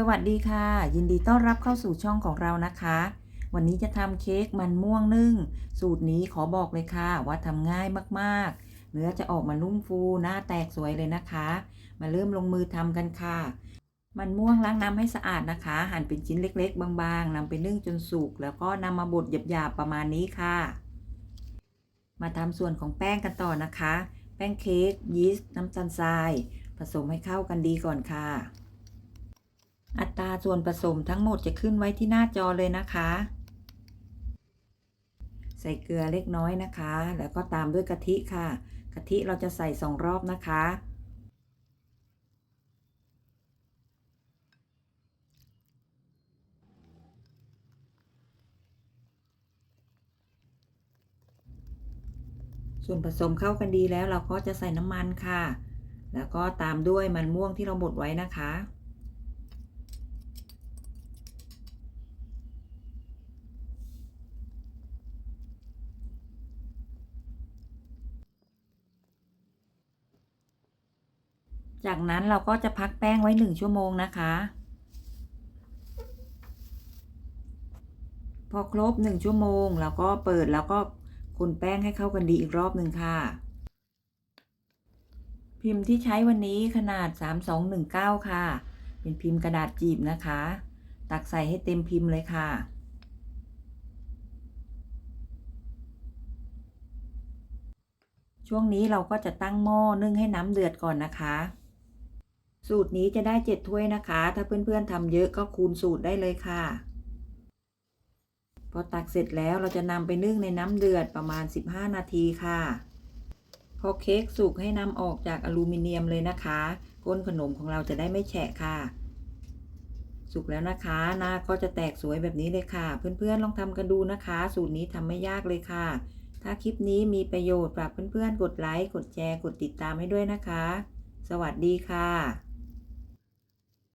สวัสดีค่ะ ยินดีต้อนรับเข้าสู่ช่องของเรานะคะ วันนี้จะทำเค้กมันม่วงนึ่ง สูตรนี้ขอบอกเลยค่ะ ว่าทำง่ายมากๆ เนื้อจะออกมานุ่มฟูหน้าแตกสวยเลยนะคะ มาเริ่มลงมือทำกันค่ะ มันม่วงล้างน้ำให้สะอาดนะคะ หั่นเป็นชิ้นเล็ก ๆ บางๆนำไปนึ่งจนสุกแล้วก็นำมาบดหยาบๆประมาณนี้ค่ะ มาทำส่วนของแป้งกันต่อนะคะ แป้งเค้กยีสต์น้ำตาลทราย ผสมให้เข้ากันดีก่อนค่ะ ส่วนผสมทั้งหมดจะขึ้นไว้ที่หน้าจอเลยนะคะ ใส่เกลือเล็กน้อยนะคะ แล้วก็ตามด้วยกะทิค่ะ กะทิเราจะใส่สองรอบนะคะ ส่วนผสมเข้ากันดีแล้วเราก็จะใส่น้ำมันค่ะ แล้วก็ตามด้วยมันม่วงที่เราบดไว้นะคะ จากนั้นเราก็จะพักแป้งไว้หนึ่งชั่วโมงนะคะ พอครบหนึ่งชั่วโมงเราก็เปิดแล้วก็คนแป้งให้เข้ากันดีอีกรอบหนึ่งค่ะ พิมพ์ที่ใช้วันนี้ขนาด 3219 ค่ะ เป็นพิมพ์กระดาษจีบนะคะ ตักใส่ให้เต็มพิมพ์เลยค่ะช่วงนี้เราก็จะตั้งหม้อนึ่งให้น้ำเดือดก่อนนะคะ สูตรนี้จะได้เจ็ดถ้วยนะคะ ถ้าเพื่อนๆทำเยอะก็คูณสูตรได้เลยค่ะ พอตักเสร็จแล้วเราจะนำไปนึ่งในน้ำเดือดประมาณ 15 นาทีค่ะ พอเค้กสุกให้นำออกจากอลูมิเนียมเลยนะคะ ก้นขนมของเราจะได้ไม่แฉะค่ะ สุกแล้วนะคะ หน้าก็จะแตกสวยแบบนี้เลยค่ะ เพื่อนๆลองทำกันดูนะคะ สูตรนี้ทำไม่ยากเลยค่ะ ถ้าคลิปนี้มีประโยชน์ฝากเพื่อนๆกดไลค์กดแชร์กดติดตามให้ด้วยนะคะ สวัสดีค่ะ